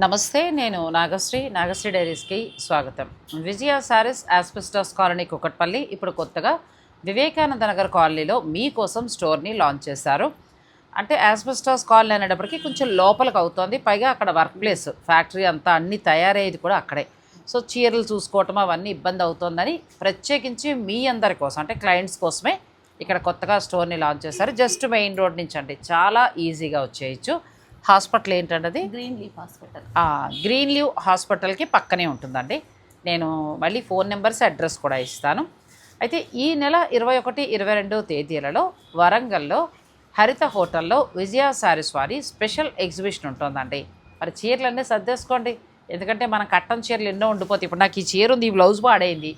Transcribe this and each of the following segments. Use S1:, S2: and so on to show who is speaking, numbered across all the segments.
S1: నమస్తే నేను నాగశ్రీ. నాగశ్రీ డైరీస్కి స్వాగతం. Vijaya sarees asbestos colony Kukatpally ఇప్పుడు కొత్తగా వివేకానంద నగర్ కాలనీలో మీకోసం స్టోర్ని లాంచ్ చేశారు. అంటే ఆస్పెస్టాస్ కాలనీ అనేటప్పటికీ కొంచెం లోపలికి అవుతుంది. పైగా అక్కడ వర్క్ ప్లేస్ ఫ్యాక్టరీ అంతా అన్నీ తయారయ్యేది కూడా అక్కడే. సో చీరలు చూసుకోవటం అవన్నీ ఇబ్బంది అవుతుందని ప్రత్యేకించి మీ అందరి కోసం అంటే క్లయింట్స్ కోసమే ఇక్కడ కొత్తగా స్టోర్ని లాంచ్ చేశారు. జస్ట్ మెయిన్ రోడ్ నుంచి అండి. చాలా ఈజీగా వచ్చేయచ్చు. హాస్పిటల్ ఏంటంటే
S2: green leaf hospital.
S1: Green leaf హాస్పిటల్కి పక్కనే ఉంటుందండి. నేను మళ్ళీ ఫోన్ నెంబర్స్ అడ్రస్ కూడా ఇస్తాను. అయితే ఈ నెల ఇరవై ఒకటి ఇరవై రెండవ తేదీలలో వరంగల్లో హరిత హోటల్లో విజయ సారీస్ వారి స్పెషల్ ఎగ్జిబిషన్ ఉంటుందండి. మరి చీరలన్నీ సర్దేసుకోండి. ఎందుకంటే మనం కట్టం చీరలు ఎన్నో ఉండిపోతాయి. ఇప్పుడు నాకు ఈ చీర ఉంది ఈ బ్లౌజ్ పాడైంది.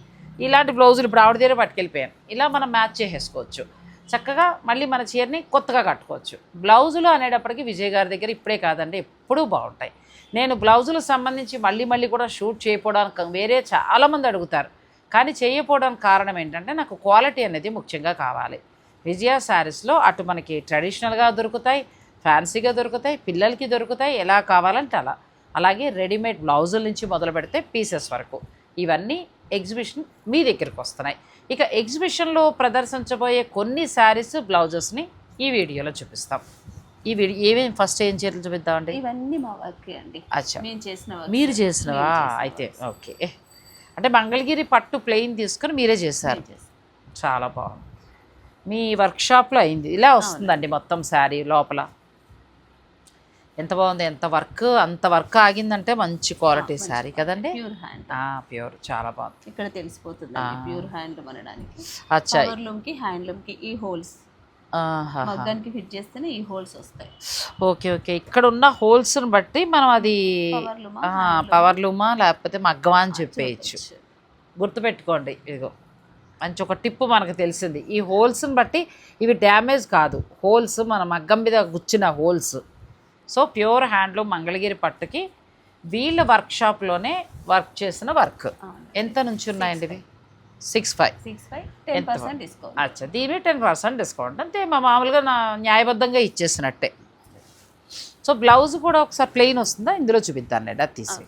S1: ఇలాంటి బ్లౌజులు ఇప్పుడు ఆవిడ దగ్గర పట్టుకెళ్ళిపోయాను. ఇలా మనం మ్యాచ్ చేసేసుకోవచ్చు. చక్కగా మళ్ళీ మన చీరని కొత్తగా కట్టుకోవచ్చు. బ్లౌజులు అనేటప్పటికి విజయ్ గారి దగ్గర ఇప్పుడే కాదండి ఎప్పుడూ బాగుంటాయి. నేను బ్లౌజులకు సంబంధించి మళ్ళీ మళ్ళీ కూడా షూట్ చేయకపోవడానికి వేరే చాలామంది అడుగుతారు. కానీ చేయకపోవడానికి కారణం ఏంటంటే నాకు క్వాలిటీ అనేది ముఖ్యంగా కావాలి. విజయ శారీస్లో అటు మనకి ట్రెడిషనల్గా దొరుకుతాయి ఫ్యాన్సీగా దొరుకుతాయి పిల్లలకి దొరుకుతాయి ఎలా కావాలంటే అలా. అలాగే రెడీమేడ్ బ్లౌజుల నుంచి మొదలు పెడితే పీసెస్ వరకు. ఇవన్నీ ఎగ్జిబిషన్ మీ దగ్గరికి వస్తున్నాయి. ఇక ఎగ్జిబిషన్లో ప్రదర్శించబోయే కొన్ని శారీస్ బ్లౌజెస్ని ఈ వీడియోలో చూపిస్తాం. ఈ వీడియో ఏమేమి ఫస్ట్ ఏం చీరలు చూపిద్దామండి?
S2: ఇవన్నీ మా వర్క్ అండి.
S1: అచ్చా.
S2: మేము చేసిన.
S1: మీరు చేసినవా? అయితే ఓకే. అంటే మంగళగిరి పట్టు ప్లెయిన్ తీసుకొని మీరే చేశారు. చాలా బాగుంది. మీ వర్క్షాప్లో అయింది. ఇలా వస్తుందండి మొత్తం శారీ లోపల. ఎంత బాగుంది ఎంత వర్క్ అంత వర్క్ ఆగిందంటే మంచి క్వాలిటీ శారీ కదండి?
S2: ప్యూర్ హ్యాండ్
S1: ప్యూర్ చాలా బాగుంది.
S2: ఇక్కడ తెలిసిపోతుంది ప్యూర్ హ్యాండ్లూమ్ అనడానికి
S1: అచ్చా.
S2: పవర్లూమ్కి హ్యాండ్లూమ్కి ఈ హోల్స్. మగ్గానికి ఫిట్ చేస్తేనే ఈ హోల్స్ వస్తాయి.
S1: Okay okay. ఇక్కడ ఉన్న హోల్స్ని బట్టి మనం అది పవర్ లూమా లేకపోతే మగ్గమా అని చెప్పేయచ్చు. గుర్తుపెట్టుకోండి ఇదిగో. మంచి ఒక టిప్పు మనకు తెలిసింది. ఈ హోల్స్ని బట్టి ఇవి డ్యామేజ్ కాదు. హోల్స్ మన మగ్గం మీద గుచ్చిన holes so pure handloom Mangalagiri పట్టుకి వీళ్ళ వర్క్షాప్లోనే వర్క్ చేసిన వర్క్. ఎంత నుంచి ఉన్నాయండి ఇవి? Six five
S2: six five ten percent discount
S1: అచ్చా దీని టెన్ పర్సెంట్ డిస్కౌంట్ అంతే మా మామూలుగా నా న్యాయబద్ధంగా ఇచ్చేసినట్టే. సో బ్లౌజ్ కూడా ఒకసారి ప్లెయిన్ వస్తుందా? ఇందులో చూపిద్దాను నేను అది తీసి.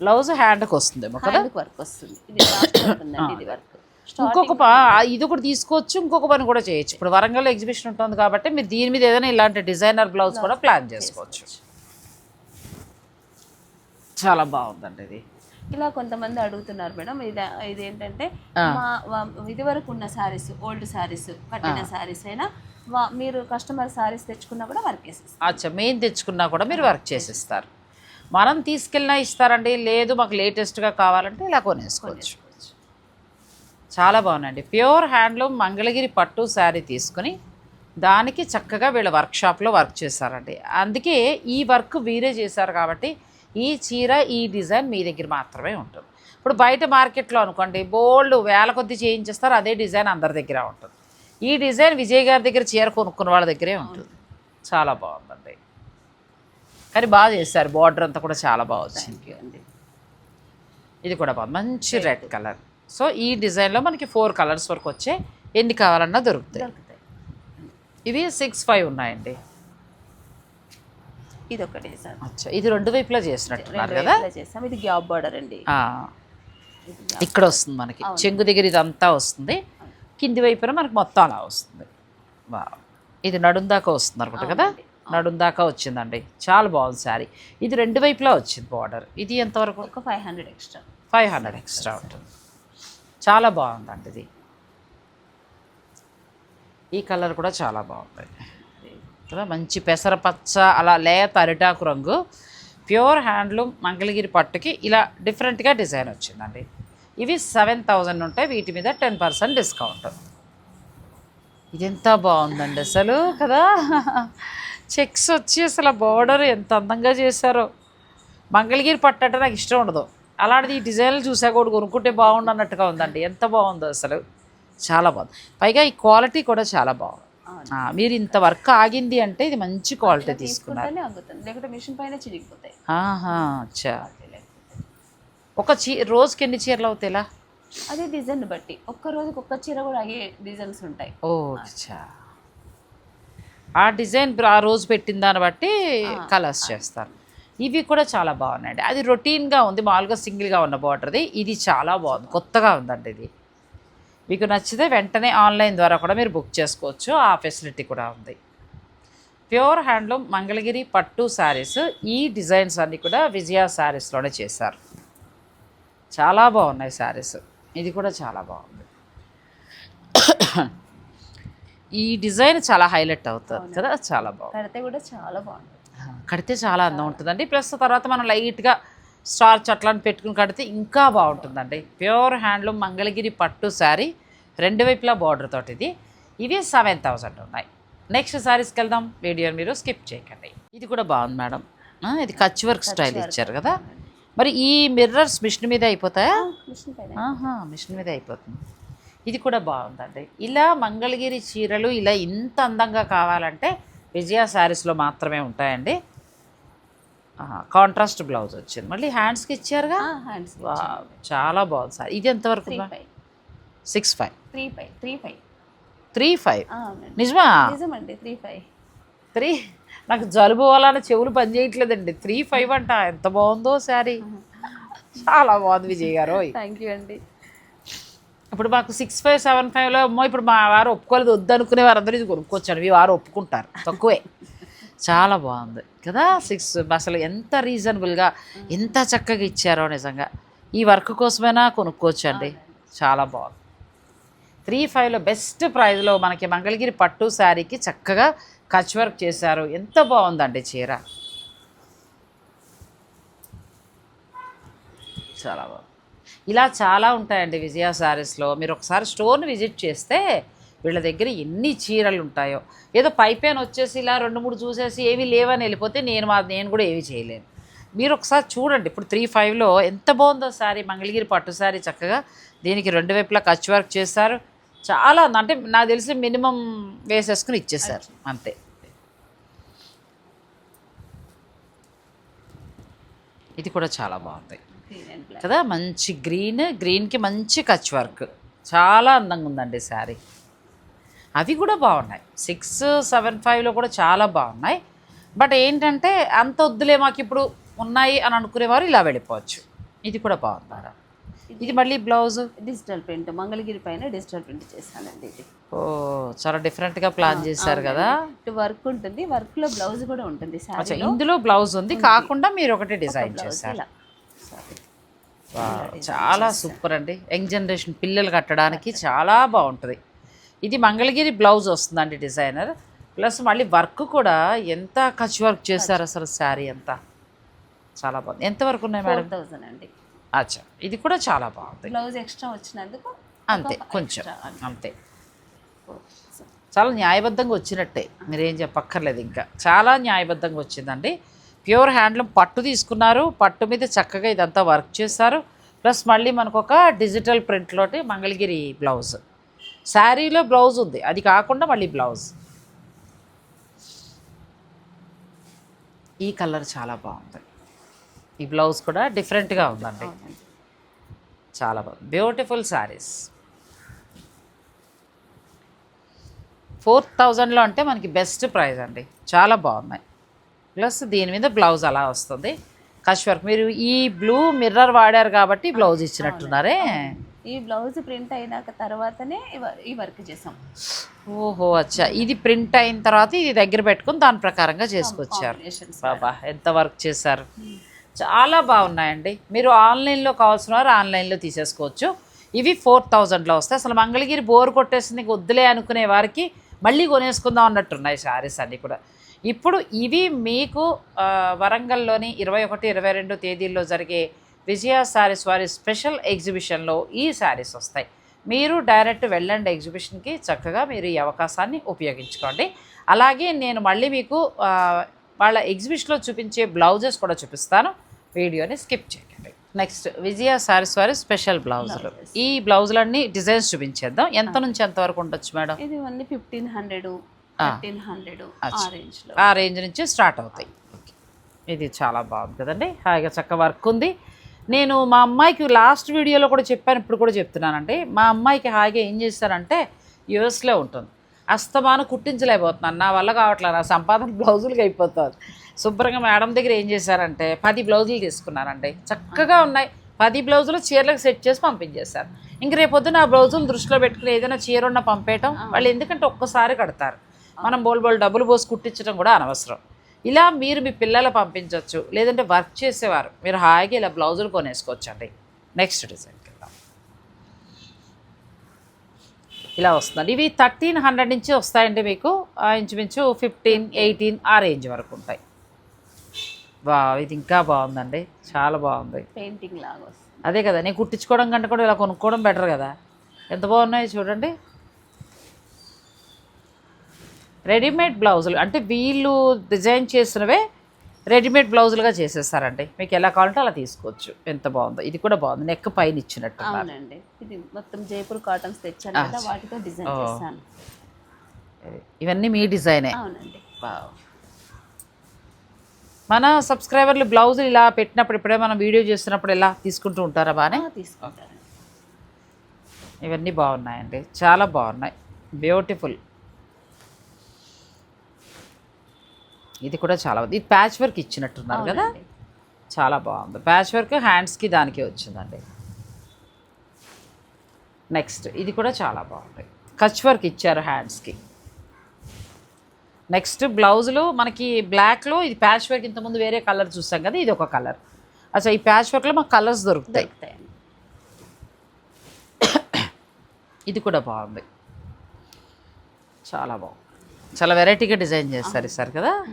S1: బ్లౌజ్ హ్యాండ్కి వస్తుందేమో కదా?
S2: హ్యాండ్ వర్క్ వస్తుంది. ఇది వర్క్.
S1: ఇంకొక ఇది కూడా తీసుకోవచ్చు ఇంకొక పని కూడా చేయొచ్చు. ఇప్పుడు వరంగల్ ఎగ్జిబిషన్ ఉంటుంది కాబట్టి మీరు దీని మీద ఏదైనా ఇలాంటి డిజైనర్ బ్లౌజ్ కూడా ప్లాన్ చేసుకోవచ్చు. చాలా బాగుందండి ఇది.
S2: ఇలా కొంతమంది అడుగుతున్నారు మేడం ఇది ఇది ఏంటంటే మా ఇది వరకు ఉన్న శారీస్ ఓల్డ్ శారీస్ కట్టిన శారీస్ అయినా మీరు కస్టమర్ శారీస్ తెచ్చుకున్నా కూడా వర్క్ వేసేస్తారు
S1: అచ్చా మెయిన్ తెచ్చుకున్నా కూడా మీరు వర్క్ చేసిస్తారు. మనం తీసుకెళ్ళినా ఇస్తారండి లేదు మాకు లేటెస్ట్గా కావాలంటే ఇలా కొనేసుకోవచ్చు. చాలా బాగుందండి ప్యూర్ హ్యాండ్లూమ్ మంగళగిరి పట్టు శారీ తీసుకుని దానికి చక్కగా వీళ్ళ వర్క్షాప్లో వర్క్ చేశారండి. అందుకే ఈ వర్క్ వీరే చేశారు కాబట్టి ఈ చీర ఈ డిజైన్ మీ దగ్గర మాత్రమే ఉంటుంది. ఇప్పుడు బయట మార్కెట్లో అనుకోండి బోల్డ్ వేల కొద్ది చేయించేస్తారు అదే డిజైన్ అందరి దగ్గర ఉంటుంది. ఈ డిజైన్ విజయ్ గారి దగ్గర చీర కొనుక్కున్న వాళ్ళ దగ్గరే ఉంటుంది. చాలా బాగుందండి. కానీ బాగా చేశారు. బార్డర్ అంతా కూడా చాలా బాగా వచ్చింది. ఇది కూడా బాగుంది. మంచి రెడ్ కలర్. సో ఈ డిజైన్లో మనకి ఫోర్ కలర్స్ వరకు వచ్చే ఎన్ని కావాలన్నా దొరుకుతాయి. ఇవి సిక్స్ ఫైవ్ ఉన్నాయండి.
S2: ఇది ఒక డిజైన్.
S1: అచ్చా ఇది రెండు వైపులా చేసినట్టున్నారు కదా?
S2: ఇది గ్యాప్ బార్డర్ అండి.
S1: ఇక్కడ వస్తుంది మనకి. చెంగు దగ్గర ఇదంతా వస్తుంది. కింది వైపున మనకి మొత్తం అలా వస్తుంది. ఇది నడుం దాకా వస్తుంది అనుకుంటా కదా? నడుం దాకా వచ్చిందండి. చాలా బాగుంది శారీ. ఇది రెండు వైపులా వచ్చింది బార్డర్. ఇది ఎంతవరకు
S2: ఒక five hundred extra.
S1: Five hundred extra ఉంటుంది. చాలా బాగుందండి ఇది ఈ కలర్ కూడా చాలా బాగుంది. ఇక్కడ మంచి పెసరపచ్చ అలా లేత అరిటాకు రంగు ప్యూర్ హ్యాండ్లూమ్ మంగళగిరి పట్టుకి ఇలా డిఫరెంట్గా డిజైన్ వచ్చిందండి. ఇవి సెవెన్ థౌజండ్ ఉంటాయి వీటి మీద టెన్ పర్సెంట్ డిస్కౌంట్. ఇది ఎంత బాగుందండి అసలు కదా? చెక్స్ వచ్చి అసలు బోర్డర్ ఎంత అందంగా చేశారో. మంగళగిరి పట్టు అంటే నాకు ఇష్టం ఉండదు. అలాంటిది ఈ డిజైన్లు చూసా కూడా కొనుక్కుంటే బాగుండు అన్నట్టుగా ఉందండి. ఎంత బాగుందో అసలు. చాలా బాగుంది. పైగా ఈ క్వాలిటీ కూడా చాలా బాగుంది. మీరు ఇంత వర్క్ ఆగింది అంటే ఇది మంచి క్వాలిటీ తీసుకున్నారు. అచ్చా. ఒక చీ రోజుకి ఎన్ని చీరలు అవుతాయి ఇలా
S2: అదే డిజైన్ బట్టి. ఒక్క రోజుకి ఒక్క చీర కూడా అయ్యే డిజైన్స్ ఉంటాయి.
S1: ఓ అచ్చా. ఆ డిజైన్ ఆ రోజు పెట్టిన దాన్ని బట్టి కలర్స్ చేస్తారు. ఇవి కూడా చాలా బాగున్నాయండి. అది రొటీన్గా ఉంది మామూలుగా సింగిల్గా ఉన్న బార్డర్ది ఇది చాలా బాగుంది కొత్తగా ఉందండి ఇది. మీకు నచ్చితే వెంటనే ఆన్లైన్ ద్వారా కూడా మీరు బుక్ చేసుకోవచ్చు. ఆ ఫెసిలిటీ కూడా ఉంది. ప్యూర్ హ్యాండ్లూమ్ మంగళగిరి పట్టు శారీస్ ఈ డిజైన్స్ అన్నీ కూడా విజయ శారీస్లోనే చేశారు. చాలా బాగున్నాయి శారీస్. ఇది కూడా చాలా బాగుంది. ఈ డిజైన్ చాలా హైలైట్ అవుతుంది కదా చాలా బాగుంది.
S2: కడితే కూడా చాలా బాగుంటుంది.
S1: కడితే చాలా అందం ఉంటుందండి. ప్లస్ తర్వాత మనం లైట్గా స్టార్చ్ అట్లా పెట్టుకుని కడితే ఇంకా బాగుంటుందండి. ప్యూర్ హ్యాండ్లూమ్ మంగళగిరి పట్టు శారీ రెండు వైపులా బార్డర్ తోటి ఇది ఇవి సెవెన్ థౌజండ్ ఉన్నాయి. నెక్స్ట్ శారీస్కి వెళ్దాం. వీడియోని మీరు స్కిప్ చేయకండి. ఇది కూడా బాగుంది మేడం. ఇది కచ్ వర్క్ స్టైల్ ఇచ్చారు కదా. మరి ఈ మిర్రర్స్ మిషన్ మీద అయిపోతాయా?
S2: మిషన్
S1: మీద అయిపోతుంది. ఇది కూడా బాగుందండి. ఇలా మంగళగిరి చీరలు ఇలా ఇంత అందంగా కావాలంటే విజయ శారీస్లో మాత్రమే ఉంటాయండి. కాంట్రాస్ట్ బ్లౌజ్ వచ్చింది. మళ్ళీ హ్యాండ్స్కి ఇచ్చారుగా?
S2: హ్యాండ్స్
S1: చాలా బాగుంది సార్. ఇది ఎంతవరకు six five.
S2: Three five three five.
S1: Three five నిజమా?
S2: నిజమండి త్రీ ఫైవ్.
S1: త్రీ? నాకు జలుబు వలన చెవులు పనిచేయట్లేదండి. త్రీ ఫైవ్ అంట. ఎంత బాగుందో శారీ. చాలా బాగుంది విజయ్ గారు.
S2: థ్యాంక్ యూ అండి.
S1: ఇప్పుడు మాకు సిక్స్ ఫైవ్ సెవెన్ ఫైవ్లో అమ్మో ఇప్పుడు మా వారు ఒప్పుకోలేదు వద్దనుకునే వారందరూ ఇది కొనుక్కొచ్చాను మీ వారు ఒప్పుకుంటారు. తక్కువే. చాలా బాగుంది కదా సిక్స్ అసలు ఎంత రీజనబుల్గా ఎంత చక్కగా ఇచ్చారో నిజంగా. ఈ వర్క్ కోసమైనా కొనుక్కోవచ్చు అండి చాలా బాగుంది. త్రీ ఫైవ్లో బెస్ట్ ప్రైస్లో మనకి మంగళగిరి పట్టు శారీకి చక్కగా కచ్ వర్క్ చేశారు. ఎంత బాగుందండి చీర. చాలా బాగుంది. ఇలా చాలా ఉంటాయండి విజయ శారీస్లో మీరు ఒకసారి స్టోర్ని విజిట్ చేస్తే వీళ్ళ దగ్గర ఎన్ని చీరలు ఉంటాయో. ఏదో పైపైన వచ్చేసి ఇలా రెండు మూడు చూసేసి ఏమీ లేవని వెళ్ళిపోతే నేను మా నేను కూడా ఏమీ చేయలేను. మీరు ఒకసారి చూడండి. ఇప్పుడు త్రీ ఫైవ్లో ఎంత బాగుందో శారీ మంగళగిరి పట్టు శారీ చక్కగా దీనికి రెండు వైపులా కచ్ వర్క్ చేస్తారు చాలా. అంటే నాకు తెలిసి మినిమం వేసేసుకుని ఇచ్చేసారు అంతే. ఇది కూడా చాలా బాగుంది. కదా మంచి గ్రీన్ గ్రీన్కి మంచి కచ్ వర్క్. చాలా అందంగా ఉందండి శారీ. అవి కూడా బాగున్నాయి. సిక్స్ సెవెన్ ఫైవ్లో కూడా చాలా బాగున్నాయి. బట్ ఏంటంటే అంత వద్దులే మాకు ఇప్పుడు ఉన్నాయి అని అనుకునేవారు ఇలా వెళ్ళిపోవచ్చు. ఇది కూడా బాగుంది ఇది మళ్ళీ బ్లౌజ్
S2: డిజిటల్ ప్రింట్ మంగళగిరి పైన డిజిటల్ ప్రింట్ చేశానండి ఇది.
S1: ఓ చాలా డిఫరెంట్గా ప్లాన్ చేశారు కదా?
S2: ఇటు వర్క్ ఉంటుంది. వర్క్లో బ్లౌజ్ కూడా ఉంటుంది
S1: ఇందులో బ్లౌజ్ ఉంది. కాకుండా మీరు ఒకటి డిజైన్ చేశారు. చాలా సూపర్ అండి యంగ్ జనరేషన్ పిల్లలు కట్టడానికి చాలా బాగుంటుంది. ఇది మంగళగిరి బ్లౌజ్ వస్తుందండి డిజైనర్. ప్లస్ మళ్ళీ వర్క్ కూడా ఎంత ఖర్చు వర్క్ చేశారు అసలు శారీ అంతా? చాలా బాగుంది. ఎంతవరకు ఉన్నాయి
S2: ఫోర్
S1: మేడం
S2: థౌసండ్ అండి.
S1: అచ్చా. ఇది కూడా చాలా బాగుంది.
S2: బ్లౌజ్ ఎక్స్ట్రా వచ్చినందుకు
S1: అంతే కొంచెం. అంతే. చాలా న్యాయబద్ధంగా వచ్చినట్టే. మీరేం చెప్పక్కర్లేదు ఇంకా. చాలా న్యాయబద్ధంగా వచ్చిందండి. ప్యూర్ హ్యాండ్లూమ్ పట్టు తీసుకున్నారు. పట్టు మీద చక్కగా ఇదంతా వర్క్ చేశారు. ప్లస్ మళ్ళీ మనకు ఒక డిజిటల్ ప్రింట్లోటి మంగళగిరి బ్లౌజ్. శారీలో బ్లౌజ్ ఉంది. అది కాకుండా మళ్ళీ బ్లౌజ్. ఈ కలర్ చాలా బాగుంది. ఈ బ్లౌజ్ కూడా డిఫరెంట్గా ఉందండి. చాలా బాగుంది బ్యూటిఫుల్ శారీస్. ఫోర్ థౌజండ్లో అంటే మనకి బెస్ట్ ప్రైస్ అండి. చాలా బాగున్నాయి. ప్లస్ దీని మీద బ్లౌజ్ అలా వస్తుంది. కష్ వర్క్. మీరు ఈ బ్లూ మిర్రర్ వాడారు కాబట్టి బ్లౌజ్ ఇచ్చినట్టున్నారే?
S2: ఈ బ్లౌజ్ ప్రింట్ అయినాక తర్వాతనే ఈ వర్క్ చేసాం.
S1: ఓహో అచ్చా. ఇది ప్రింట్ అయిన తర్వాత ఇది దగ్గర పెట్టుకుని దాని ప్రకారంగా చేసుకొచ్చారు. బాబా ఎంత వర్క్ చేశారు. చాలా బాగున్నాయండి. మీరు ఆన్లైన్లో కావాల్సిన వారు ఆన్లైన్లో తీసేసుకోవచ్చు. ఇవి ఫోర్ థౌజండ్లో వస్తాయి. అసలు మంగళగిరి బోర్ కొట్టేసింది వద్దులే అనుకునే వారికి మళ్ళీ కొనేసుకుందాం అన్నట్టున్నాయి శారీస్ అన్నీ కూడా. ఇప్పుడు ఇవి మీకు వరంగల్లోని ఇరవై ఒకటి ఇరవై రెండు తేదీల్లో జరిగే విజయ శారీస్ వారి స్పెషల్ ఎగ్జిబిషన్లో ఈ శారీస్ వస్తాయి. మీరు డైరెక్ట్ వెళ్ళండి ఎగ్జిబిషన్కి చక్కగా మీరు ఈ అవకాశాన్ని ఉపయోగించుకోండి. అలాగే నేను మళ్ళీ మీకు వాళ్ళ ఎగ్జిబిషన్లో చూపించే బ్లౌజెస్ కూడా చూపిస్తాను. వీడియోని స్కిప్ చేయకండి. నెక్స్ట్ విజయ శారీస్ వారి స్పెషల్ బ్లౌజులు. ఈ బ్లౌజులన్నీ డిజైన్స్ చూపించేద్దాం. ఎంత నుంచి ఎంత వరకు ఉండొచ్చు మేడం?
S2: ఇది only fifteen hundred. Thirteen hundred ఆ రేంజ్
S1: నుంచి స్టార్ట్ అవుతాయి. ఇది చాలా బాగుంది కదండి. హాయిగా చక్క వర్క్ ఉంది. నేను మా అమ్మాయికి లాస్ట్ వీడియోలో కూడా చెప్పాను ఇప్పుడు కూడా చెప్తున్నానండి. మా అమ్మాయికి హాయిగా ఏం చేస్తానంటే యూఎస్లో ఉంటుంది. అస్తమాను కుట్టించలేకపోతున్నాను. నా వల్ల కావట్లేదు. నా సంపాదన బ్లౌజులకి అయిపోతుంది. శుభ్రంగా మేడం దగ్గర ఏం చేశారంటే పది బ్లౌజులు తీసుకున్నారండి. చక్కగా ఉన్నాయి. పది బ్లౌజులు చీరలకు సెట్ చేసి పంపించేశారు. ఇంక రేపొద్దున ఆ బ్లౌజులు దృష్టిలో పెట్టుకుని ఏదైనా చీర ఉన్న పంపేయటం వాళ్ళు ఎందుకంటే ఒక్కసారి కడతారు. మనం బోల్ బోల్ డబ్బులు పోసి కుట్టించడం కూడా అనవసరం. ఇలా మీరు మీ పిల్లలు పంపించవచ్చు లేదంటే వర్క్ చేసేవారు మీరు హాయిగా ఇలా బ్లౌజులు కొనేసుకోవచ్చండి. నెక్స్ట్ డిజైన్కి వెళ్దాం. ఇలా వస్తుంది. ఇవి థర్టీన్ హండ్రెడ్ నుంచి వస్తాయండి మీకు. ఇంచుమించు ఫిఫ్టీన్ ఎయిటీన్ ఆ రేంజ్ వరకు ఉంటాయి. వా ఇది ఇంకా బాగుందండి. చాలా బాగుంది.
S2: పెయింటింగ్ లాగా
S1: అదే కదా నేను కుట్టించుకోవడం కంటే కూడా ఇలా కొనుక్కోవడం బెటర్ కదా. ఎంత బాగున్నాయి చూడండి. రెడీమేడ్ బ్లౌజులు. అంటే వీళ్ళు డిజైన్ చేసినవే రెడీమేడ్ బ్లౌజులుగా చేసేస్తారండి. మీకు ఎలా కావాలంటే అలా తీసుకోవచ్చు. ఎంత బాగుందో. ఇది కూడా బాగుంది. నెక్ పైన ఇచ్చినట్టు
S2: అవునండి. ఇది మొత్తం జైపూర్ కాటన్స్ తెచ్చాను కదా వాటితో డిజైన్ చేస్తాను
S1: ఇవన్నీ మీ డిజైనే.
S2: అవునండి.
S1: మన సబ్స్క్రైబర్లు బ్లౌజులు ఇలా పెట్టినప్పుడు ఇప్పుడే మనం వీడియో చేస్తున్నప్పుడు ఇలా తీసుకుంటూ ఉంటారా బాగానే
S2: ఆ, తీసుకుంటాను
S1: ఇవన్నీ బాగున్నాయండి. చాలా బాగున్నాయి. బ్యూటిఫుల్ ఇది కూడా చాలా బాగుంది. ఇది ప్యాచ్ వర్క్ ఇచ్చినట్టున్నారు కదా. చాలా బాగుంది. ప్యాచ్ వర్క్ హ్యాండ్స్కి దానికి వచ్చిందండి. నెక్స్ట్ ఇది కూడా చాలా బాగుంది. కచ్ వర్క్ ఇచ్చారు హ్యాండ్స్కి నెక్స్ట్ బ్లౌజులు మనకి బ్లాక్లో ఇది ప్యాచ్ వర్క్ ఇంతకుముందు వేరే కలర్ చూసాం కదా ఇది ఒక కలర్ అచ్చా ఈ ప్యాచ్ వర్క్లో మాకు కలర్స్ దొరుకుతాయి. ఇది కూడా బాగుంది. చాలా బాగుంది. చాలా వెరైటీగా డిజైన్ చేస్తారు సార్ కదా?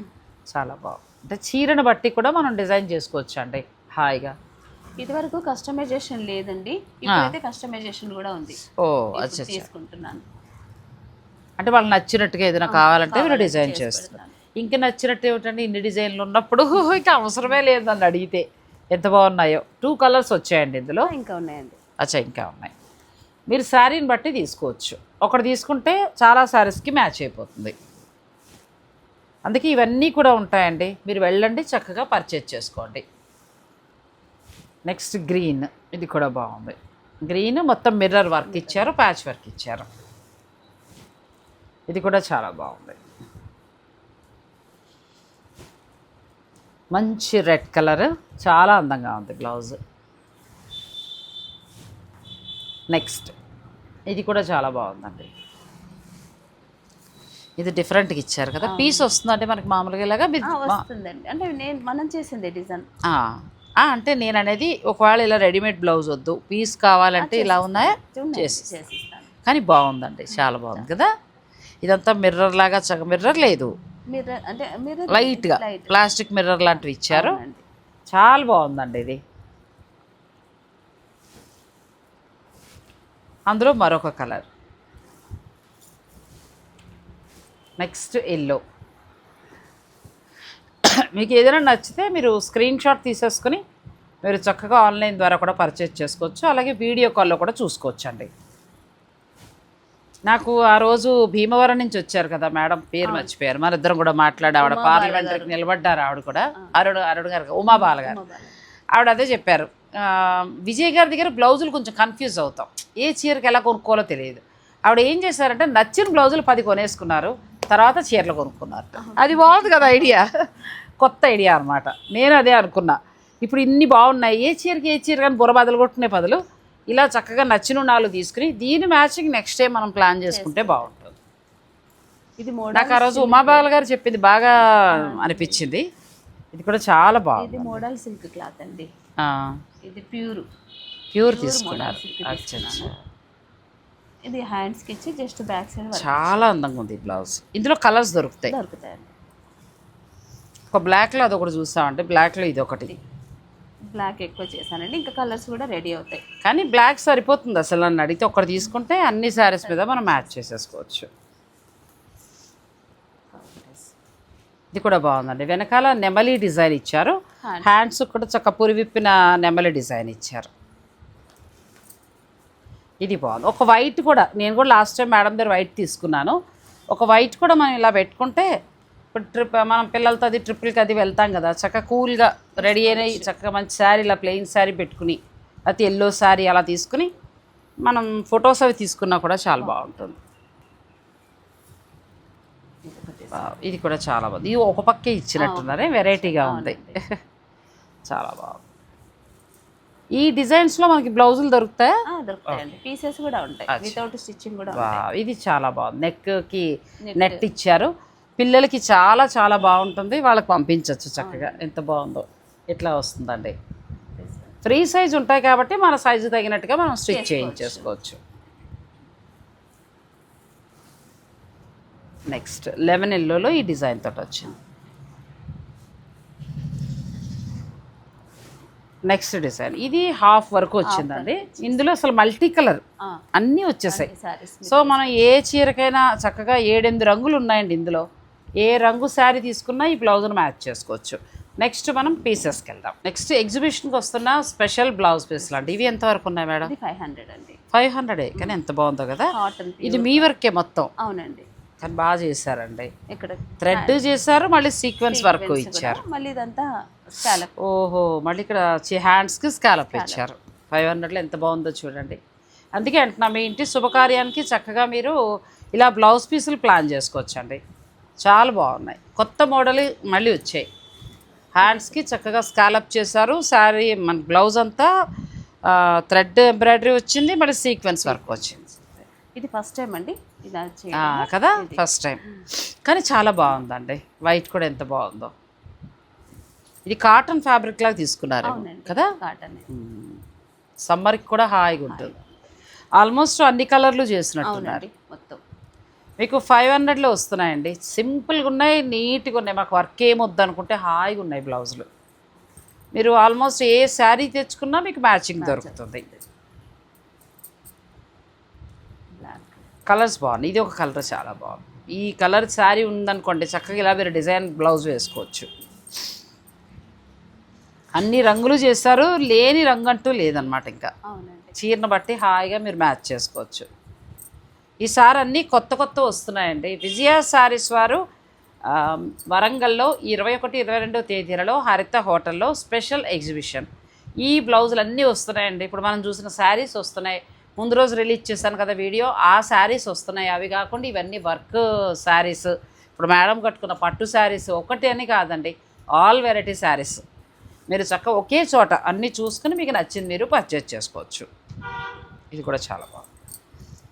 S1: చాలా బాగుంది. అంటే చీరను బట్టి కూడా మనం డిజైన్ చేసుకోవచ్చు అండి హాయిగా.
S2: ఇది వరకు కస్టమైజేషన్ లేదండి ఇప్పుడైతే కస్టమైజేషన్ కూడా ఉంది.
S1: ఓ అచ్చా.
S2: తీసుకుంటున్నాను.
S1: అంటే వాళ్ళకి నచ్చినట్టుగా ఏదైనా కావాలంటే మీరు డిజైన్ చేస్తారు. ఇంకా నచ్చినట్టు ఏమిటంటే ఇన్ని డిజైన్లు ఉన్నప్పుడు ఇంకా అవసరమే లేదు నన్ను అడిగితే. ఎంత బాగున్నాయో. టూ కలర్స్ వచ్చాయండి ఇందులో.
S2: ఇంకా ఉన్నాయండి.
S1: అచ్చా ఇంకా ఉన్నాయి. మీరు శారీని బట్టి తీసుకోవచ్చు. ఒకటి తీసుకుంటే చాలా శారీస్కి మ్యాచ్ అయిపోతుంది. అందుకే ఇవన్నీ కూడా ఉంటాయండి. మీరు వెళ్ళండి చక్కగా పర్చేజ్ చేసుకోండి. నెక్స్ట్ గ్రీన్ ఇది కూడా బాగుంది. గ్రీన్ మొత్తం మిర్రర్ వర్క్ ఇచ్చారు ప్యాచ్ వర్క్ ఇచ్చారు. ఇది కూడా చాలా బాగుంది. మంచి రెడ్ కలర్ చాలా అందంగా ఉంది బ్లౌజ్ నెక్స్ట్ ఇది కూడా చాలా బాగుందండి. ఇది డిఫరెంట్గా ఇచ్చారు కదా. పీస్ వస్తుందంటే మనకి మామూలుగా ఇలాగా
S2: వస్తుందండి. అంటే నేను మనం చేసింది డిజైన్
S1: అంటే నేను అనేది ఒకవేళ ఇలా రెడీమేడ్ బ్లౌజ్ వద్దు పీస్ కావాలంటే ఇలా ఉన్నాయా? చేసి కానీ బాగుందండి చాలా బాగుంది కదా. ఇదంతా మిర్రర్ లాగా చక్క మిర్రర్ లేదు.
S2: మీరు అంటే మీరు
S1: లైట్గా
S2: లైట్
S1: ప్లాస్టిక్ మిర్రర్ లాంటివి ఇచ్చారు. చాలా బాగుందండి ఇది. అందులో మరొక కలర్ నెక్స్ట్ ఎల్లో. మీకు ఏదైనా నచ్చితే మీరు స్క్రీన్ షాట్ తీసేసుకొని మీరు చక్కగా ఆన్లైన్ ద్వారా కూడా పర్చేజ్ చేసుకోవచ్చు. అలాగే వీడియో కాల్లో కూడా చూసుకోవచ్చు అండి నాకు ఆ రోజు భీమవరం నుంచి వచ్చారు కదా మేడం పేరు మర్చిపోయారు. మన ఇద్దరం కూడా మాట్లాడి ఆవిడ పార్లమెంటరీకి నిలబడ్డారు ఆవిడ కూడా. అరుడు అరుడు గారు ఉమాబాల గారు ఆవిడ అదే చెప్పారు. విజయ్ గారి దగ్గర బ్లౌజులు కొంచెం కన్ఫ్యూజ్ అవుతాం. ఏ చీరకి ఎలా కొనుక్కోవాలో తెలియదు. ఆవిడ ఏం చేశారంటే నచ్చిన బ్లౌజులు పది కొనేసుకున్నారు. తర్వాత చీరలు కొనుక్కున్నారు. అది బాగుంది కదా ఐడియా. కొత్త ఐడియా అనమాట నేను అదే అనుకున్నా. ఇప్పుడు ఇన్ని బాగున్నాయి. ఏ చీరకి ఏ చీర కానీ బుర్ర బదులు కొట్టుకునే బదులు ఇలా చక్కగా నచ్చిన నాలుగు తీసుకుని దీని మ్యాచింగ్ నెక్స్ట్ టైం మనం ప్లాన్ చేసుకుంటే బాగుంటుంది.
S2: ఇది మోడల్
S1: నాకు ఆ రోజు ఉమాబాల గారు చెప్పింది బాగా అనిపించింది. ఇది కూడా చాలా బాగుంది.
S2: ఇది మోడల్ సిల్క్ క్లాత్ అండి. ఇది ప్యూర్
S1: ప్యూర్ తీసుకున్నారు
S2: model silk
S1: అచ్చా, అచ్చా.
S2: ఇది హ్యాండ్స్కి ఇచ్చి జస్ట్ బ్యాక్ సైడ్
S1: చాలా అందంగా ఉంది ఈ బ్లౌజ్. ఇందులో కలర్స్ దొరుకుతాయి.
S2: దొరుకుతాయండి.
S1: ఒక బ్లాక్లో అదొకటి చూస్తామంటే బ్లాక్లో ఇది ఒకటి.
S2: బ్లాక్ ఎక్కువ చేశానండి. ఇంకా కలర్స్ కూడా రెడీ అవుతాయి.
S1: కానీ బ్లాక్ సరిపోతుంది అసలు నన్ను అడిగితే ఒకటి తీసుకుంటే అన్ని శారీస్ మీద మనం మ్యాచ్ చేసేసుకోవచ్చు. ఇది కూడా బాగుందండి. వెనకాల నెమలి డిజైన్ ఇచ్చారు. హ్యాండ్స్ కూడా చక్క పురి విప్పిన నెమలి డిజైన్ ఇచ్చారు. ఇది బాగుంది. ఒక వైట్ కూడా నేను కూడా లాస్ట్ టైం మేడం దగ్గర వైట్ తీసుకున్నాను. ఒక వైట్ కూడా మనం ఇలా పెట్టుకుంటే ఇప్పుడు ట్రిప్ మనం పిల్లలతో అది ట్రిప్పులకి అది వెళ్తాం కదా చక్కగా కూల్గా రెడీ అయిన చక్కగా మంచి శారీ ఇలా ప్లెయిన్ శారీ పెట్టుకుని అది ఎల్లో శారీ అలా తీసుకుని మనం ఫొటోస్ అవి తీసుకున్నా కూడా చాలా బాగుంటుంది.
S2: ఇది
S1: కూడా చాలా బాగుంది. ఇది ఒక పక్కే ఇచ్చినట్టున్నారే వెరైటీగా ఉంది. చాలా బాగుంది. ఈ డిజైన్స్లో మనకి బ్లౌజులు దొరుకుతాయా?
S2: ఆ, దొరుకుతాయండి. పీసెస్ కూడా ఉంటాయి. వితౌట్ స్టిచ్చింగ్ కూడా
S1: వావ్, ఇది చాలా బాగుంది. నెక్కి నెట్ ఇచ్చారు. పిల్లలకి చాలా చాలా బాగుంటుంది. వాళ్ళకి పంపించవచ్చు చక్కగా. ఎంత బాగుందో. ఇట్లా వస్తుందండి? ఫ్రీ సైజ్ ఉంటాయి కాబట్టి మన సైజు తగినట్టుగా మనం స్టిచ్ చేయించేసుకోవచ్చు. నెక్స్ట్ లెమన్ ఎల్లోలో ఈ డిజైన్ తోటి వచ్చింది. Next design. ఇది హాఫ్ వరకు వచ్చిందండి. ఇందులో అసలు మల్టీ కలర్ అన్నీ వచ్చేసాయి. సో మనం ఏ చీరకైనా చక్కగా ఏడెనిమిది రంగులు ఉన్నాయండి ఇందులో. ఏ రంగు శారీ తీసుకున్నా ఈ బ్లౌజ్ను మ్యాచ్ చేసుకోవచ్చు. నెక్స్ట్ మనం పీసెస్కి వెళ్దాం. నెక్స్ట్ ఎగ్జిబిషన్కి వస్తున్న స్పెషల్ బ్లౌజ్ పీస్లు అండి. ఇవి ఎంతవరకు ఉన్నాయి మేడం?
S2: ఫైవ్ హండ్రెడ్ అండి.
S1: ఫైవ్ హండ్రెడ్ కానీ ఎంత బాగుందో కదా. ఇది మీ వర్కే మొత్తం.
S2: అవునండి.
S1: కానీ బాగా చేశారండి.
S2: ఇక్కడ
S1: థ్రెడ్ చేశారు మళ్ళీ సీక్వెన్స్ వర్క్ ఇచ్చారు.
S2: మళ్ళీ ఇదంతా స్కాలప్
S1: ఓహో మళ్ళీ ఇక్కడ హ్యాండ్స్కి స్కాలప్ ఇచ్చారు. ఫైవ్ హండ్రెడ్లో ఎంత బాగుందో చూడండి. అందుకే అంటున్నా మీ ఇంటి శుభకార్యానికి చక్కగా మీరు ఇలా బ్లౌజ్ పీసులు ప్లాన్ చేసుకోవచ్చండి. చాలా బాగున్నాయి. కొత్త మోడల్ మళ్ళీ వచ్చాయి. హ్యాండ్స్కి చక్కగా స్కాలప్ చేశారు. శారీ మన బ్లౌజ్ అంతా థ్రెడ్ ఎంబ్రాయిడరీ వచ్చింది మళ్ళీ సీక్వెన్స్ వర్క్ వచ్చింది.
S2: ఇది ఫస్ట్ టైం అండి.
S1: కదా? ఫస్ట్ టైం కానీ చాలా బాగుందండి. వైట్ కూడా ఎంత బాగుందో. ఇది కాటన్ ఫ్యాబ్రిక్ లాగా తీసుకున్నారు కదా?
S2: కాటన్
S1: సమ్మర్కి కూడా హాయిగా ఉంటుంది. ఆల్మోస్ట్ అన్ని కలర్లు చేసినట్టున్నారు.
S2: మొత్తం.
S1: మీకు ఫైవ్ హండ్రెడ్లో వస్తున్నాయండి. సింపుల్గా ఉన్నాయి నీట్గా ఉన్నాయి. మాకు వర్క్ ఏమొద్దు అనుకుంటే హాయిగా ఉన్నాయి బ్లౌజులు. మీరు ఆల్మోస్ట్ ఏ శారీ తెచ్చుకున్నా మీకు మ్యాచింగ్ దొరుకుతుంది
S2: బ్లాక్
S1: కలర్స్ బాగున్నాయి. ఇది ఒక కలర్ చాలా బాగుంది. ఈ కలర్ శారీ ఉందనుకోండి చక్కగా ఇలా మీరు డిజైన్ బ్లౌజ్ వేసుకోవచ్చు. అన్ని రంగులు చేస్తారు లేని రంగు అంటూ లేదనమాట ఇంకా. చీరను బట్టి హాయిగా మీరు మ్యాచ్ చేసుకోవచ్చు. ఈసారి అన్నీ కొత్త కొత్త వస్తున్నాయండి. విజయ శారీస్ వారు వరంగల్లో ఇరవై ఒకటి ఇరవై రెండో తేదీలలో హరిత హోటల్లో స్పెషల్ ఎగ్జిబిషన్. ఈ బ్లౌజులు అన్నీ వస్తున్నాయండి. ఇప్పుడు మనం చూసిన శారీస్ వస్తున్నాయి. ముందు రోజు రిలీజ్ చేశాను కదా వీడియో ఆ శారీస్ వస్తున్నాయి. అవి కాకుండా ఇవన్నీ వర్క్ శారీస్. ఇప్పుడు మేడం కట్టుకున్న పట్టు శారీస్ ఒకటి అని కాదండి ఆల్ వెరైటీ శారీస్. మీరు చక్కగా ఒకే చోట అన్నీ చూసుకుని మీకు నచ్చింది మీరు పర్చేజ్ చేసుకోవచ్చు. ఇది కూడా చాలా బాగుంది.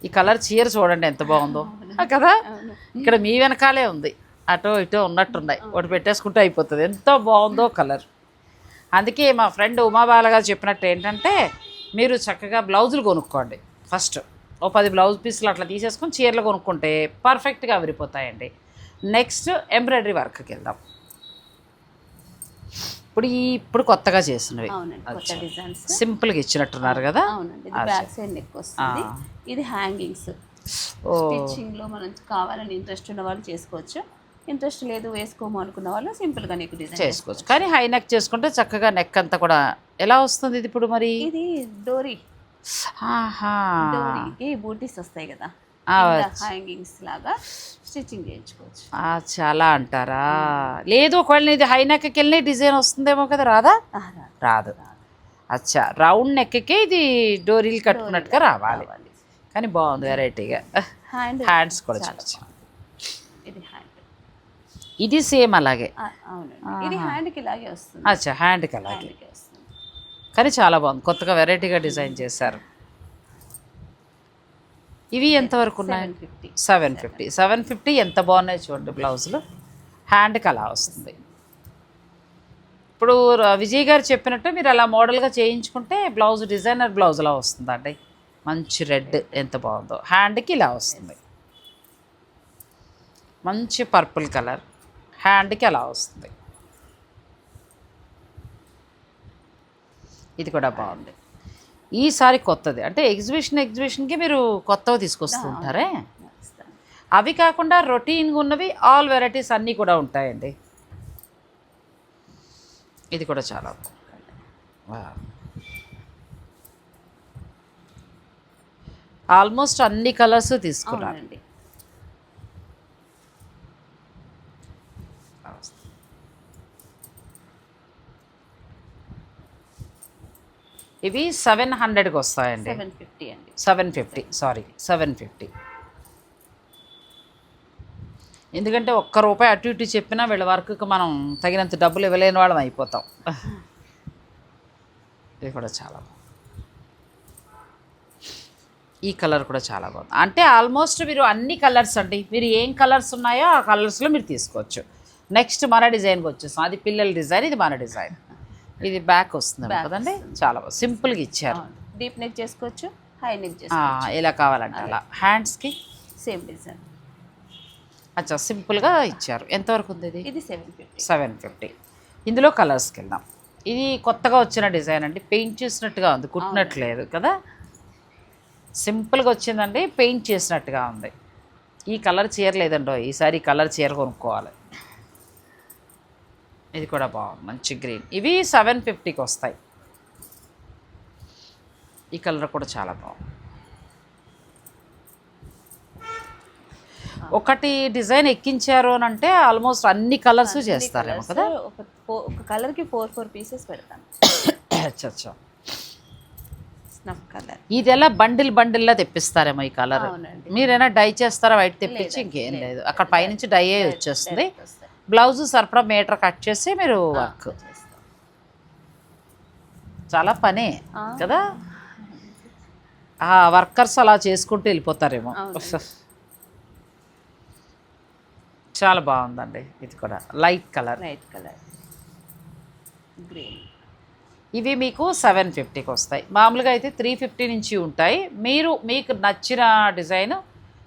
S1: ఈ కలర్ చీర చూడండి ఎంత బాగుందో. కదా? ఇక్కడ మీ వెనకాలే ఉంది. అటో ఇటో ఉన్నట్టున్నాయి. ఒకటి పెట్టేసుకుంటే అయిపోతుంది. ఎంత బాగుందో కలర్. అందుకే మా ఫ్రెండ్ ఉమాబాల గారు చెప్పినట్టు ఏంటంటే మీరు చక్కగా బ్లౌజులు కొనుక్కోండి. ఫస్ట్ ఓ పది బ్లౌజ్ పీసులు అట్లా తీసేసుకొని చీరలు కొనుక్కుంటే పర్ఫెక్ట్గా విరిపోతాయండి. నెక్స్ట్ ఎంబ్రాయిడరీ వర్క్కి వెళ్దాం. ఇప్పుడు ఈ ఇప్పుడు కొత్తగా చేసినవి.
S2: అవునండి కొత్త డిజైన్స్
S1: సింపుల్గా ఇచ్చినట్టున్నారు కదా?
S2: అవునండి ఇది హ్యాంగింగ్స్
S1: ఓ.
S2: స్టిచ్చింగ్లో మనం కావాలని ఇంట్రెస్ట్ ఉన్న వాళ్ళు చేసుకోవచ్చు. ఇంట్రెస్ట్ లేదు వేసుకోము అనుకున్న వాళ్ళు సింపుల్గా నీకు డిజైన్
S1: చేసుకోవచ్చు. కానీ హై నెక్ చేసుకుంటే చక్కగా నెక్ అంతా కూడా ఎలా వస్తుంది ఇది ఇప్పుడు మరి?
S2: ఇది డోరీ.
S1: ఆహా.
S2: డోరీకి బూటీస్ వస్తాయి కదా హ్యాంగింగ్స్ లాగా స్టిచ్చింగ్ చేయించుకోవచ్చు.
S1: చాలా అంటారా? లేదు ఒకవేళ ఇది హై నెక్కి వెళ్ళి డిజైన్ వస్తుందేమో కదా రాదా? రాదు. అచ్చా రౌండ్ నెక్కి ఇది డోరీలు కట్టుకున్నట్టుగా రావాలి. కానీ బాగుంది వెరైటీగా
S2: హ్యాండ్
S1: హ్యాండ్స్ కూడా
S2: హ్యాండ్
S1: ఇది సేమ్ అలాగే.
S2: ఇది హ్యాండ్కి ఇలాగే వస్తుంది.
S1: అచ్చా హ్యాండ్కి అలాగే. కానీ చాలా బాగుంది. కొత్తగా వెరైటీగా డిజైన్ చేశారు. ఇవి ఎంతవరకు ఉన్నాయి?
S2: Seven fifty.
S1: Seven fifty. Seven fifty ఎంత బాగున్నాయి చూడండి బ్లౌజులు. హ్యాండ్కి అలా వస్తుంది. ఇప్పుడు విజయ్ గారు చెప్పినట్టు మీరు అలా మోడల్గా చేయించుకుంటే బ్లౌజ్ డిజైనర్ బ్లౌజ్ అలా వస్తుందండి. మంచి రెడ్ ఎంత బాగుందో. హ్యాండ్కి ఇలా వస్తుంది. మంచి పర్పుల్ కలర్. హ్యాండ్కి అలా వస్తుంది. ఇది కూడా బాగుంది. ఈసారి కొత్తది. అంటే ఎగ్జిబిషన్ ఎగ్జిబిషన్కి మీరు కొత్తవి తీసుకొస్తూ ఉంటారే? అవి కాకుండా రొటీన్గా ఉన్నవి ఆల్ వెరైటీస్ అన్నీ కూడా ఉంటాయండి. ఇది కూడా చాలా. ఆల్మోస్ట్ అన్ని కలర్స్ తీసుకున్నారు. ఇవి సెవెన్ హండ్రెడ్కి వస్తాయండి.
S2: సెవెన్ ఫిఫ్టీ అండి.
S1: Seven fifty sorry seven fifty. ఎందుకంటే ఒక్క రూపాయి అటు ఇటు చెప్పినా వీళ్ళ వర్క్కి మనం తగినంత డబ్బులు ఇవ్వలేని వాళ్ళం అయిపోతాం. ఇది కూడా చాలా ఈ కలర్ కూడా చాలా బాగుంది. అంటే ఆల్మోస్ట్ మీరు అన్ని కలర్స్ అండి. మీరు ఏం కలర్స్ ఉన్నాయో ఆ కలర్స్లో మీరు తీసుకోవచ్చు. నెక్స్ట్ మన డిజైన్కి వచ్చేస్తాం. అది పిల్లల డిజైన్ ఇది మన డిజైన్. ఇది బ్యాక్ వస్తుంది కదండి? చాలా సింపుల్గా ఇచ్చారు.
S2: డీప్ నెక్ చేసుకోవచ్చు హై నెక్ చేసుకోవచ్చు.
S1: ఎలా కావాలంటే అలా. హ్యాండ్స్కి?
S2: Same design.
S1: అచ్చా సింపుల్గా ఇచ్చారు. ఎంతవరకు ఉంది ఇది?
S2: ఇది సెవెన్ ఫిఫ్టీ.
S1: Seven fifty. ఇందులో కలర్స్కి వెళ్దాం ఇది కొత్తగా వచ్చిన డిజైన్ అండి. పెయింట్ చేసినట్టుగా ఉంది. కుట్టినట్లేదు కదా? సింపుల్గా వచ్చిందండి. పెయింట్ చేసినట్టుగా ఉంది. ఈ కలర్ చీర లేదండో ఈసారి కలర్ చీర కొనుక్కోవాలి. ఇది కూడా బాగుంది మంచి గ్రీన్. ఇవి సెవెన్ ఫిఫ్టీకి వస్తాయి. ఈ కలర్ కూడా చాలా బాగుంది ఒకటి డిజైన్ ఎక్కించారు అని అంటే ఆల్మోస్ట్ అన్ని కలర్స్ చేస్తారేమో కదా?
S2: ఒక ఫో- ఒక కలర్కి ఫోర్ ఫోర్ పీసెస్ పెడతాను.
S1: అచ్చా
S2: స్నఫ్ కలర్.
S1: ఇది ఎలా బండిల్ బండిల్లా తెప్పిస్తారేమో ఈ కలర్? మీరైనా డై చేస్తారా? వైట్ తెప్పించి ఇంకేం లేదు. అక్కడ పైనుంచి డై అయ్యి వచ్చేస్తుంది. బ్లౌజ్ సరఫరా మీటర్ కట్ చేసి మీరు వర్క్. చాలా పనే. కదా? ఆ వర్కర్స్ అలా చేసుకుంటూ వెళ్ళిపోతారేమో. చాలా బాగుందండి ఇది కూడా. Light colour
S2: light colour green
S1: ఇవి మీకు సెవెన్ ఫిఫ్టీకి వస్తాయి. మామూలుగా అయితే త్రీ ఫిఫ్టీ నుంచి ఉంటాయి. మీరు మీకు నచ్చిన డిజైన్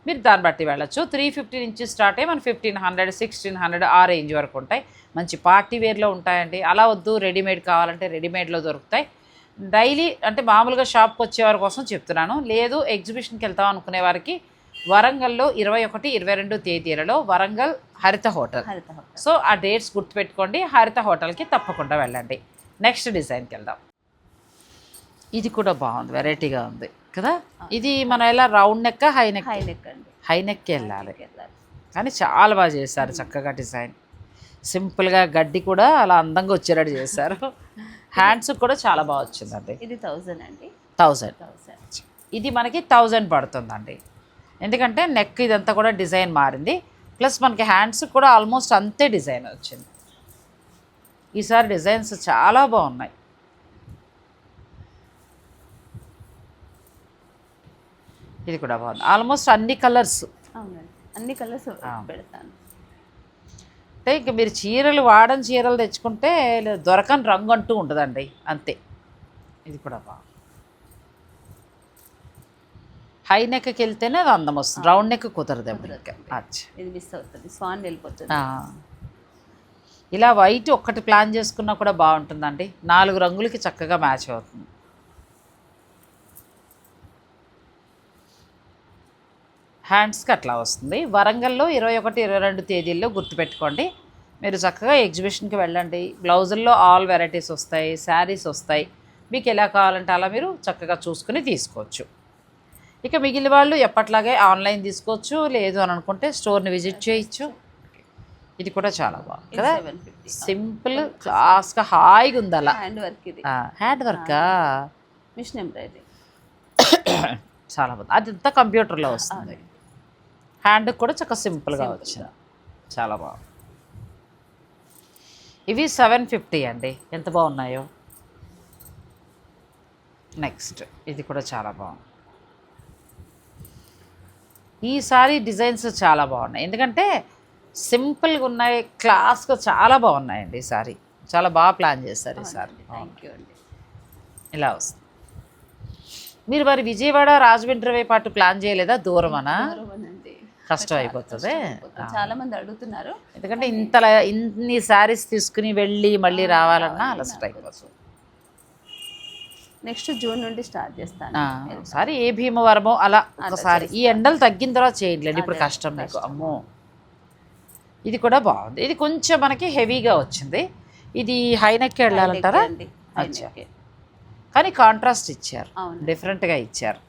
S1: మీరు దాన్ని బట్టి వెళ్ళచ్చు. త్రీ ఫిఫ్టీ నుంచి స్టార్ట్ అయ్యి మన ఫిఫ్టీన్ హండ్రెడ్ సిక్స్టీన్ హండ్రెడ్ ఆ రేంజ్ వరకు ఉంటాయి. మంచి పార్టీ వేర్లో ఉంటాయండి. అలా వద్దు రెడీమేడ్ కావాలంటే రెడీమేడ్లో దొరుకుతాయి. డైలీ అంటే మామూలుగా షాప్కి వచ్చేవారి కోసం చెప్తున్నాను. లేదు ఎగ్జిబిషన్కి వెళ్తాం అనుకునే వారికి వరంగల్లో ఇరవై ఒకటి ఇరవై రెండు తేదీలలో Warangal Haritha hotel.
S2: Haritha hotel.
S1: So ఆ డేట్స్ గుర్తుపెట్టుకోండి. హరిత హోటల్కి తప్పకుండా వెళ్ళండి. నెక్స్ట్ డిజైన్కి వెళ్దాం. ఇది కూడా బాగుంది వెరైటీగా ఉంది. కదా? ఇది మనం ఎలా round neck high neck
S2: high neck అండి
S1: హై నెక్కి వెళ్ళాలి.
S2: వెళ్ళాలి.
S1: కానీ చాలా బాగా చేశారు చక్కగా డిజైన్. సింపుల్గా గడ్డి కూడా అలా అందంగా వచ్చేటట్టు చేశారు. హ్యాండ్స్ కూడా చాలా బాగా వచ్చిందండి.
S2: ఇది థౌజండ్ అండి.
S1: థౌజండ్.
S2: థౌజండ్.
S1: ఇది మనకి థౌజండ్ పడుతుందండి. ఎందుకంటే నెక్ ఇదంతా కూడా డిజైన్ మారింది. ప్లస్ మనకి హ్యాండ్స్ కూడా ఆల్మోస్ట్ అంతే డిజైన్ వచ్చింది. ఈసారి డిజైన్స్ చాలా బాగున్నాయి. ఇది కూడా బాగుంది. ఆల్మోస్ట్ అన్ని కలర్స్
S2: అవునండి. అన్ని కలర్స్ పెడతాను.
S1: అంటే ఇంక మీరు చీరలు వాడని చీరలు తెచ్చుకుంటే దొరకని రంగు అంటూ ఉండదండి. అంతే. ఇది కూడా బాగుంది. హై నెక్కి వెళ్తేనే అది అందం వస్తుంది. రౌండ్ నెక్ కుదరదు
S2: ఇది మిస్ అవుతుంది. స్వాన్ వెళ్ళిపోతుంది.
S1: ఇలా వైట్ ఒక్కటి ప్లాన్ చేసుకున్నా కూడా బాగుంటుందండి. నాలుగు రంగులకి చక్కగా మ్యాచ్ అవుతుంది. హ్యాండ్స్కి అట్లా వస్తుంది. వరంగల్లో ఇరవై ఒకటి ఇరవై రెండు తేదీల్లో గుర్తుపెట్టుకోండి. మీరు చక్కగా ఎగ్జిబిషన్కి వెళ్ళండి. బ్లౌజుల్లో ఆల్ వెరైటీస్ వస్తాయి శారీస్ వస్తాయి. మీకు ఎలా కావాలంటే అలా మీరు చక్కగా చూసుకుని తీసుకోవచ్చు. ఇక మిగిలిన వాళ్ళు ఎప్పట్లాగే ఆన్లైన్ తీసుకోవచ్చు. లేదు అని అనుకుంటే స్టోర్ని విజిట్ చేయొచ్చు. ఇది కూడా చాలా బాగుంది కదా. సింపుల్ క్లాస్గా హాయిగా ఉంది అలా.
S2: హ్యాండ్ వర్క్ ఇది.
S1: హ్యాండ్ వర్కా
S2: మిషన్ ఎంబ్రాయిడరీ
S1: చాలా బాగుంది. అదంతా కంప్యూటర్లో వస్తుంది. హ్యాండ్ కూడా చక్కగా సింపుల్గా వచ్చింది. చాలా బాగుంది. ఇవి సెవెన్ ఫిఫ్టీ అండి. ఎంత బాగున్నాయో. నెక్స్ట్. ఇది కూడా చాలా బాగుంది. ఈసారి డిజైన్స్ చాలా బాగున్నాయి. ఎందుకంటే సింపుల్గా ఉన్నాయి క్లాస్గా చాలా బాగున్నాయండి ఈసారి చాలా బాగా ప్లాన్ చేశారు ఈసారి
S2: థ్యాంక్ యూ అండి.
S1: ఇలా వస్తుంది. మీరు మరి విజయవాడ రాజమండ్రి వైపు అటు ప్లాన్ చేయలేదా? దూరమనా. కష్టం అయిపోతుంది?
S2: చాలా మంది అడుగుతున్నారు.
S1: ఎందుకంటే ఇంతలా ఇన్ని శారీస్ తీసుకుని వెళ్ళి మళ్ళీ రావాలన్నా అలసట అయిపోతుంది
S2: నెక్స్ట్ జూన్ నుండి స్టార్ట్ చేస్తాను.
S1: ఒకసారి ఏ భీమవరమో అలా ఒకసారి ఈ ఎండలు తగ్గిన తర్వాత చేయండి ఇప్పుడు కష్టం మీకు. అమ్మో. ఇది కూడా బాగుంది. ఇది కొంచెం మనకి హెవీగా వచ్చింది. ఇది హైనెక్కి వెళ్ళాలంటారా. కానీ కాంట్రాస్ట్ ఇచ్చారు. డిఫరెంట్గా ఇచ్చారు.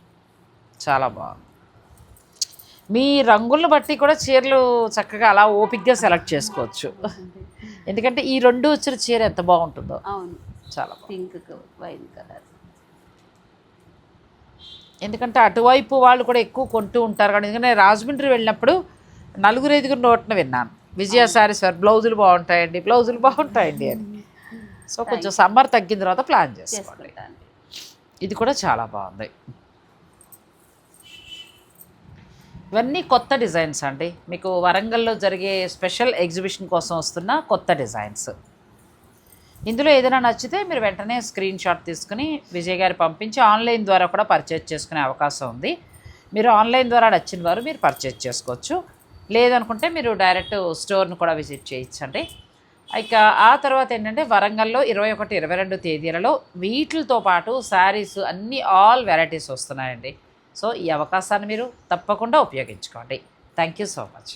S1: చాలా బాగుంది. మీ రంగులను బట్టి కూడా చీరలు చక్కగా అలా ఓపిక్గా సెలెక్ట్ చేసుకోవచ్చు. ఎందుకంటే ఈ రెండు వచ్చిన చీర ఎంత బాగుంటుందో.
S2: అవును.
S1: చాలా
S2: పింక్ వైన్ కలర్.
S1: ఎందుకంటే అటువైపు వాళ్ళు కూడా ఎక్కువ కొంటూ ఉంటారు. కానీ ఎందుకంటే రాజమండ్రి వెళ్ళినప్పుడు నలుగురు ఐదుగురు నోటిన విన్నాను. విజయ శారీస్ వారి బ్లౌజులు బాగుంటాయండి బ్లౌజులు బాగుంటాయండి అని. సో కొంచెం సమ్మర్ తగ్గిన తర్వాత ప్లాన్ చేసుకోండి. ఇది కూడా చాలా బాగుంది. ఇవన్నీ కొత్త డిజైన్స్ అండి. మీకు వరంగల్లో జరిగే స్పెషల్ ఎగ్జిబిషన్ కోసం వస్తున్న కొత్త డిజైన్స్. ఇందులో ఏదైనా నచ్చితే మీరు వెంటనే స్క్రీన్ షాట్ తీసుకుని విజయ్ గారి పంపించి ఆన్లైన్ ద్వారా కూడా పర్చేజ్ చేసుకునే అవకాశం ఉంది. మీరు ఆన్లైన్ ద్వారా నచ్చిన వారు మీరు పర్చేజ్ చేసుకోవచ్చు. లేదనుకుంటే మీరు డైరెక్ట్ స్టోర్ను కూడా విజిట్ చేయొచ్చండి. ఇక ఆ తర్వాత ఏంటంటే వరంగల్లో ఇరవై ఒకటి ఇరవై రెండు తేదీలలో వీటితో పాటు శారీస్ అన్ని ఆల్ వెరైటీస్ వస్తున్నాయండి. సో ఈ అవకాశాన్ని మీరు తప్పకుండా ఉపయోగించుకోండి. Thank you so much